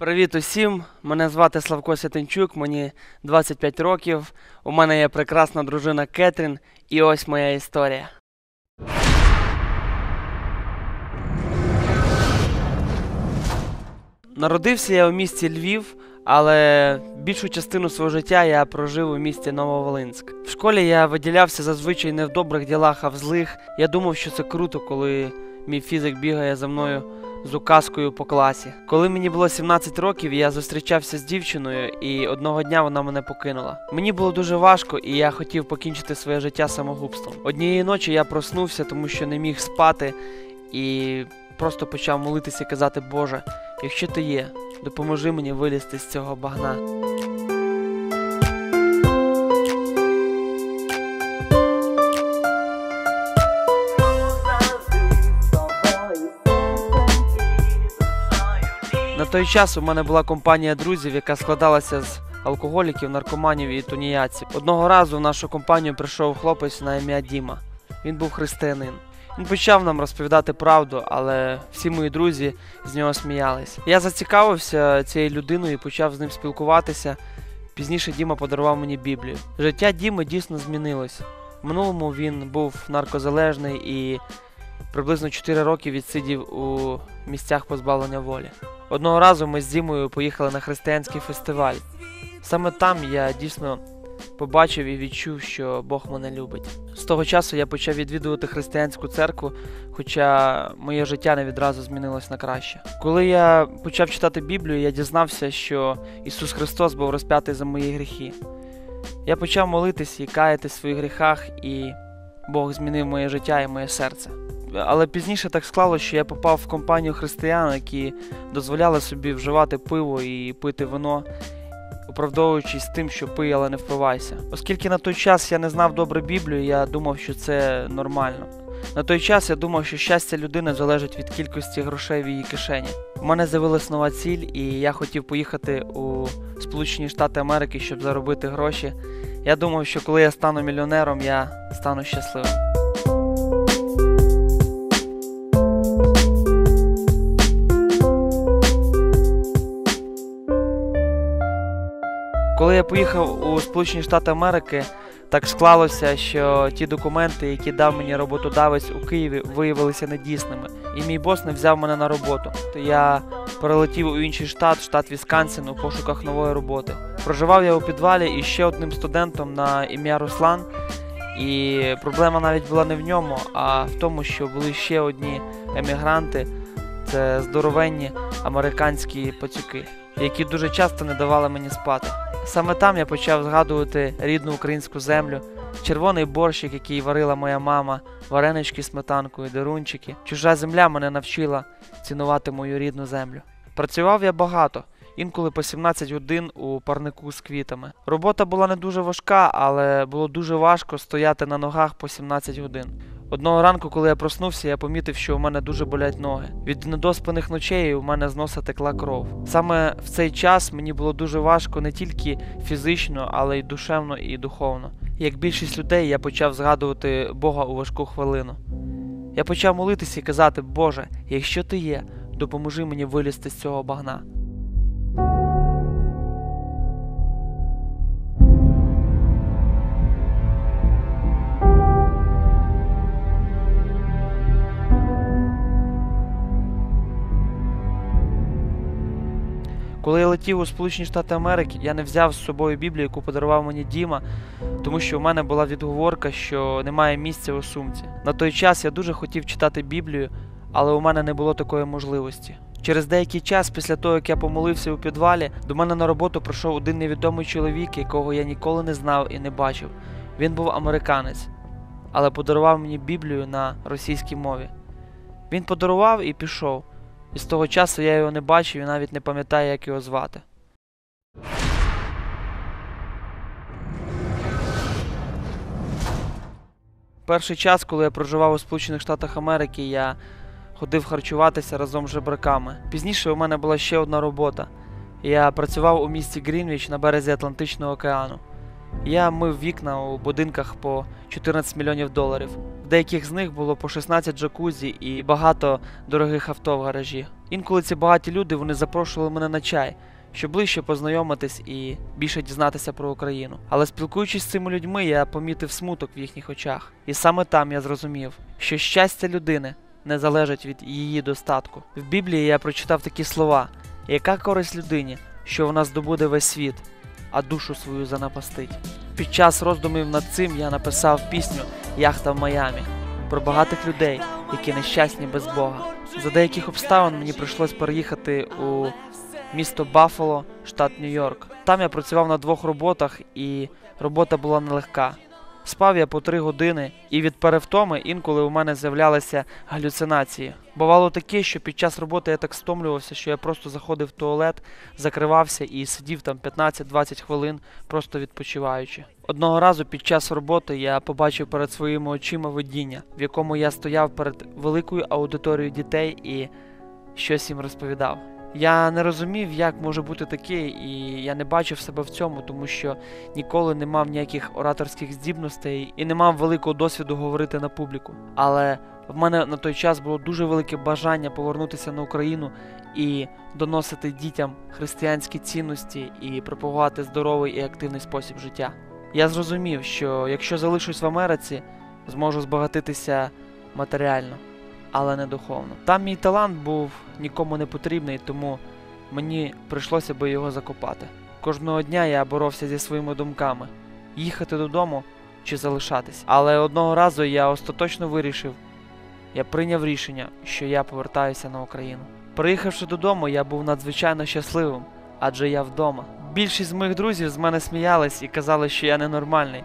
Привіт усім! Мене звати Славко Сятенчук, мені 25 років. У мене є прекрасна дружина Кетрін, і ось моя історія. Народився я у місті Львів, але більшу частину свого життя я прожив у місті Нововолинськ. В школі я виділявся зазвичай не в добрих ділах, а в злих. Я думав, що це круто, коли мій фізик бігає за мною з указкою по класі. Коли мені було 17 років, я зустрічався з дівчиною, і одного дня вона мене покинула. Мені було дуже важко, і я хотів покінчити своє життя самогубством. Однієї ночі я проснувся, тому що не міг спати, і просто почав молитися і казати: Боже, якщо ти є, допоможи мені вилізти з цього багна. Той час у мене була компанія друзів, яка складалася з алкоголіків, наркоманів і туніяців. Одного разу в нашу компанію прийшов хлопець на ім'я Діма. Він був християнин. Він почав нам розповідати правду, але всі мої друзі з нього сміялись. Я зацікавився цією людиною і почав з ним спілкуватися. Пізніше Діма подарував мені Біблію. Життя Діми дійсно змінилось. В минулому він був наркозалежний і приблизно 4 роки відсидів у місцях позбавлення волі. Одного разу ми з Дімою поїхали на християнський фестиваль. Саме там я дійсно побачив і відчув, що Бог мене любить. З того часу я почав відвідувати християнську церкву, хоча моє життя не відразу змінилось на краще. Коли я почав читати Біблію, я дізнався, що Ісус Христос був розп'ятий за мої гріхи. Я почав молитись і каятись в своїх гріхах, і Бог змінив моє життя і моє серце. Але пізніше так склалося, що я попав в компанію християн, які дозволяли собі вживати пиво і пити вино, оправдовуючись тим, що пий, але не впивайся. Оскільки на той час я не знав добре Біблію, я думав, що це нормально. На той час я думав, що щастя людини залежить від кількості грошей в її кишені. У мене з'явилась нова ціль, і я хотів поїхати у Сполучені Штати Америки, щоб заробити гроші. Я думав, що коли я стану мільйонером, я стану щасливим. Коли я поїхав у Сполучені Штати Америки, так склалося, що ті документи, які дав мені роботодавець у Києві, виявилися недійсними. І мій бос не взяв мене на роботу. То я перелетів у інший штат, штат Вісконсин, у пошуках нової роботи. Проживав я у підвалі із ще одним студентом на ім'я Руслан. І проблема навіть була не в ньому, а в тому, що були ще одні емігранти, це здоровенні американські пацюки, які дуже часто не давали мені спати. Саме там я почав згадувати рідну українську землю, червоний борщик, який варила моя мама, варенички сметанкою, дерунчики. Чужа земля мене навчила цінувати мою рідну землю. Працював я багато, інколи по 17 годин у парнику з квітами. Робота була не дуже важка, але було дуже важко стояти на ногах по 17 годин. Одного ранку, коли я проснувся, я помітив, що у мене дуже болять ноги. Від недоспаних ночей у мене з носа текла кров. Саме в цей час мені було дуже важко не тільки фізично, але й душевно і духовно. Як більшість людей, я почав згадувати Бога у важку хвилину. Я почав молитися і казати: Боже, якщо ти є, допоможи мені вилізти з цього багна. Коли я летів у Сполучені Штати Америки, я не взяв з собою Біблію, яку подарував мені Діма, тому що у мене була відговорка, що немає місця у сумці. На той час я дуже хотів читати Біблію, але у мене не було такої можливості. Через деякий час, після того, як я помолився у підвалі, до мене на роботу прийшов один невідомий чоловік, якого я ніколи не знав і не бачив. Він був американець, але подарував мені Біблію на російській мові. Він подарував і пішов. І з того часу я його не бачив і навіть не пам'ятаю, як його звати. Перший час, коли я проживав у Сполучених Штатах Америки, я ходив харчуватися разом з жебраками. Пізніше у мене була ще одна робота. Я працював у місті Грінвіч на березі Атлантичного океану. Я мив вікна у будинках по 14 мільйонів доларів. Деяких з них було по 16 джакузі і багато дорогих авто в гаражі. Інколи ці багаті люди вони запрошували мене на чай, щоб ближче познайомитись і більше дізнатися про Україну. Але спілкуючись з цими людьми, я помітив смуток в їхніх очах. І саме там я зрозумів, що щастя людини не залежить від її достатку. В Біблії я прочитав такі слова: яка користь людині, що вона здобуде весь світ, а душу свою занапастить. Під час роздумів над цим я написав пісню Яхта в Майамі про багатих людей, які нещасні без Бога. За деяких обставин мені прийшлось переїхати у місто Баффало, штат Нью-Йорк. Там я працював на двох роботах, і робота була нелегка. Спав я по три години, і від перевтоми інколи у мене з'являлися галюцинації. Бувало таке, що під час роботи я так стомлювався, що я просто заходив в туалет, закривався і сидів там 15-20 хвилин, просто відпочиваючи. Одного разу під час роботи я побачив перед своїми очима видіння, в якому я стояв перед великою аудиторією дітей і щось їм розповідав. Я не розумів, як може бути таке, і я не бачив себе в цьому, тому що ніколи не мав ніяких ораторських здібностей і не мав великого досвіду говорити на публіку. Але в мене на той час було дуже велике бажання повернутися на Україну і доносити дітям християнські цінності і пропагувати здоровий і активний спосіб життя. Я зрозумів, що якщо залишусь в Америці, зможу збагатитися матеріально, але не духовно. Там мій талант був нікому не потрібний, тому мені прийшлося би його закопати. Кожного дня я боровся зі своїми думками їхати додому чи залишатись. Але одного разу я остаточно вирішив, я прийняв рішення, що я повертаюся на Україну. Приїхавши додому, я був надзвичайно щасливим, адже я вдома. Більшість з моїх друзів з мене сміялись і казали, що я ненормальний.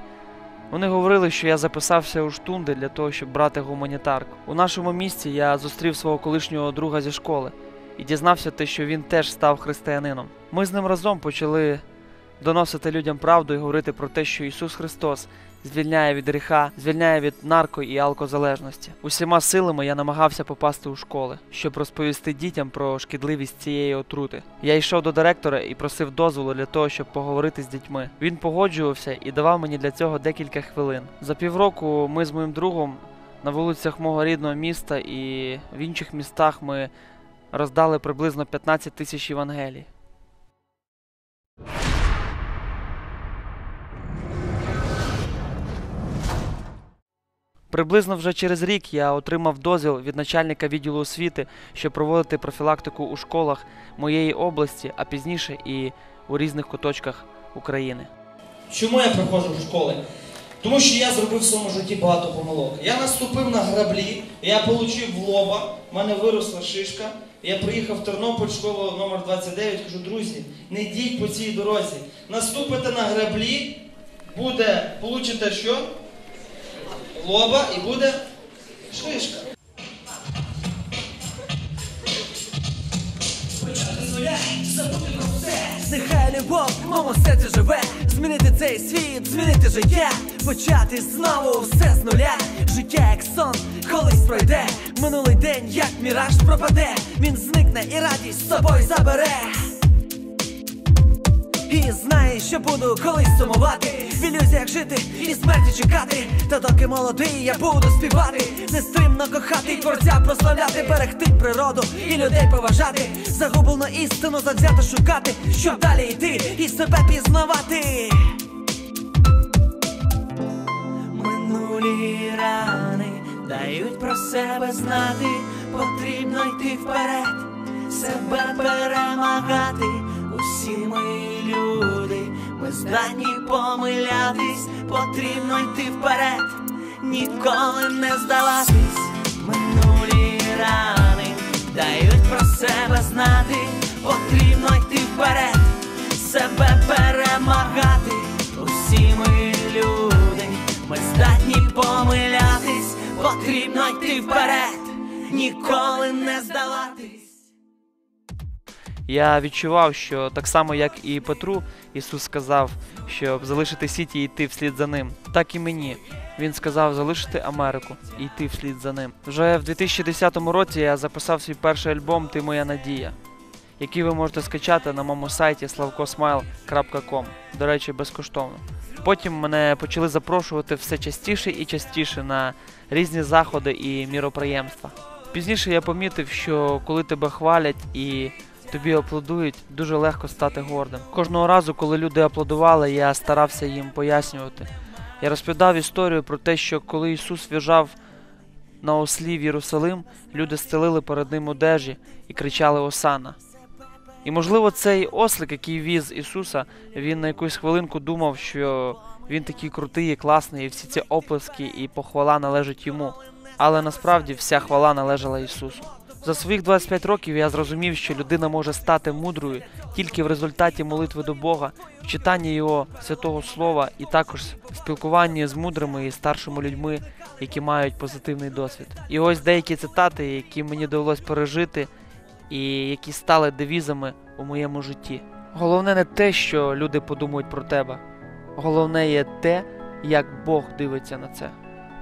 Вони говорили, що я записався у штунди для того, щоб брати гуманітарку. У нашому місті я зустрів свого колишнього друга зі школи і дізнався те, що він теж став християнином. Ми з ним разом почали доносити людям правду і говорити про те, що Ісус Христос звільняє від гріха, звільняє від нарко і алкозалежності. Усіма силами я намагався попасти у школи, щоб розповісти дітям про шкідливість цієї отрути. Я йшов до директора і просив дозволу для того, щоб поговорити з дітьми. Він погоджувався і давав мені для цього декілька хвилин. За півроку ми з моїм другом на вулицях мого рідного міста і в інших містах ми роздали приблизно 15 тисяч Євангелій. Приблизно вже через рік я отримав дозвіл від начальника відділу освіти, щоб проводити профілактику у школах моєї області, а пізніше і у різних куточках України. Чому я приходжу в школи? Тому що я зробив в своєму житті багато помилок. Я наступив на граблі, я отримав в лоба, в мене виросла шишка. Я приїхав в Тернопіль, школу номер 29, кажу, друзі, не йдіть по цій дорозі. Наступите на граблі, буде, получите що? Лоба і буде шишка. Нехай любов в серці живе, змінити цей світ, змінити життя, почати знову все з нуля. Життя як сон, колись пройде. Минулий день, як міраж пропаде. Він зникне і радість з собою забере. І знає, що буду колись сумувати. В ілюзіях жити і смерті чекати. Та доки молодий, я буду співати. Нестримно кохати, творця прославляти Берегти природу і людей поважати. Загублену істину завзято шукати Щоб далі йти і себе пізнавати. Минулі рани дають про себе знати. Потрібно йти вперед, себе перемагати Усі ми люди, ми здатні помилятись, потрібно йти вперед, ніколи не здаватись, минулі рани дають про себе знати, потрібно йти вперед, себе перемагати, усі ми люди, ми здатні помилятись, потрібно йти вперед, ніколи не здаватись. Я відчував, що так само, як і Петру, Ісус сказав, щоб залишити сіті і йти вслід за ним, так і мені. Він сказав залишити Америку і йти вслід за ним. Вже в 2010 році я записав свій перший альбом Ти моя надія, який ви можете скачати на моєму сайті slavkosmile.com, до речі, безкоштовно. Потім мене почали запрошувати все частіше і частіше на різні заходи і міроприємства. Пізніше я помітив, що коли тебе хвалять і тобі аплодують, дуже легко стати гордим. Кожного разу, коли люди аплодували, я старався їм пояснювати. Я розповідав історію про те, що коли Ісус в'їжджав на ослі в Єрусалим, люди стелили перед ним одежі і кричали Осана. І можливо, цей ослик, який віз Ісуса, він на якусь хвилинку думав, що він такий крутий і класний, і всі ці оплески і похвала належать йому. Але насправді вся хвала належала Ісусу. За своїх 25 років я зрозумів, що людина може стати мудрою тільки в результаті молитви до Бога, в читанні Його святого Слова і також спілкуванні з мудрими і старшими людьми, які мають позитивний досвід. І ось деякі цитати, які мені довелось пережити, і які стали девізами у моєму житті. Головне не те, що люди подумають про тебе. Головне є те, як Бог дивиться на це.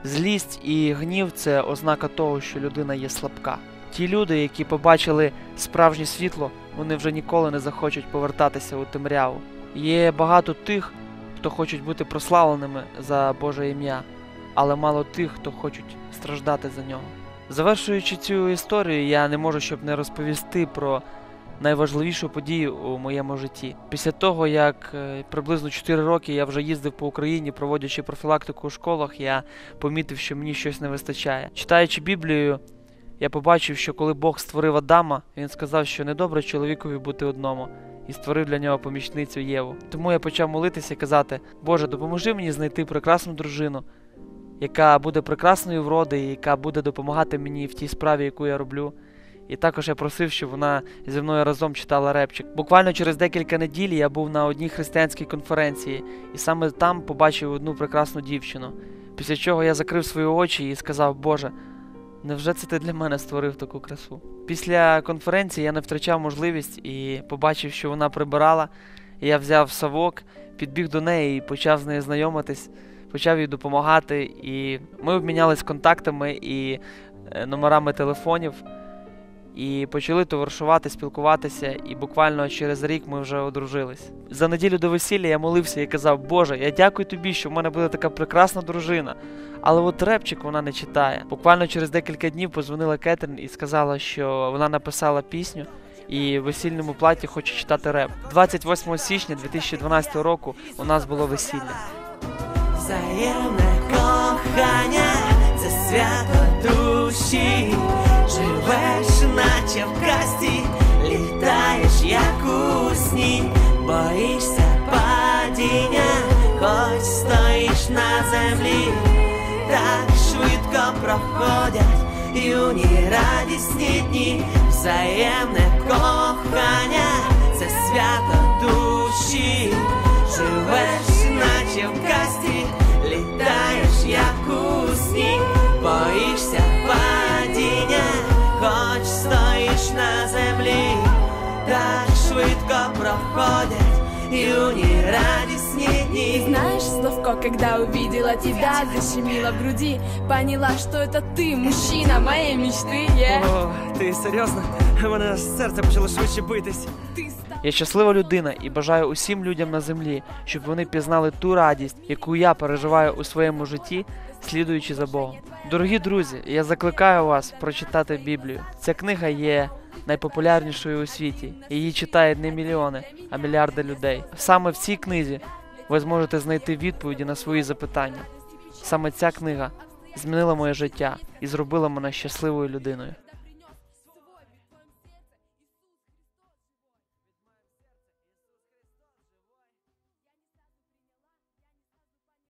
Злість і гнів це ознака того, що людина є слабка. Ті люди, які побачили справжнє світло, вони вже ніколи не захочуть повертатися у темряву. Є багато тих, хто хочуть бути прославленими за Боже ім'я, але мало тих, хто хочуть страждати за нього. Завершуючи цю історію, я не можу щоб не розповісти про найважливішу подію у моєму житті. Після того, як е, приблизно 4 роки я вже їздив по Україні, проводячи профілактику у школах, я помітив, що мені щось не вистачає. Читаючи Біблію, я побачив, що коли Бог створив Адама, він сказав, що недобре чоловікові бути одному. І створив для нього помічницю Єву. Тому я почав молитися і казати: Боже, допоможи мені знайти прекрасну дружину, яка буде прекрасної вроди, і яка буде допомагати мені в тій справі, яку я роблю. І також я просив, щоб вона зі мною разом читала репчик. Буквально через декілька неділь я був на одній християнській конференції, і саме там побачив одну прекрасну дівчину. Після чого я закрив свої очі і сказав: Боже, невже це ти для мене створив таку красу? Після конференції я не втрачав можливість і побачив, що вона прибирала. Я взяв совок, підбіг до неї і почав з нею знайомитись, почав їй допомагати. І ми обмінялись контактами і е, номерами телефонів. І почали товаришувати, спілкуватися, і буквально через рік ми вже одружились. За неділю до весілля я молився і казав: Боже, я дякую тобі, що в мене буде така прекрасна дружина. Але от репчик вона не читає. Буквально через декілька днів позвонила Кетрін і сказала, що вона написала пісню і в весільному платі хоче читати реп. 28 січня 2012 року у нас було весілля. Взаємне кохання, це свято душі. Живеш, наче в касті, літаєш, як у сні, боїшся падіння, хоч стоїш на землі, так швидко проходять юні радісні дні, взаємне кохання, це свято душі. Живеш, стоїш на землі, так швидко проходять юні радісні дні. Знаешь, Славко, когда увидела тебя, защемила в груди Поняла, что это ты, мужчина моей мечты yeah. О, ти серйозно? У мене аж серце почало швидше битись. Я щаслива людина і бажаю усім людям на землі, щоб вони пізнали ту радість, яку я переживаю у своєму житті, слідуючи за Богом. Дорогі друзі, я закликаю вас прочитати Біблію. Ця книга є найпопулярнішою у світі. Її читають не мільйони, а мільярди людей. Саме в цій книзі ви зможете знайти відповіді на свої запитання. Саме ця книга змінила моє життя і зробила мене щасливою людиною.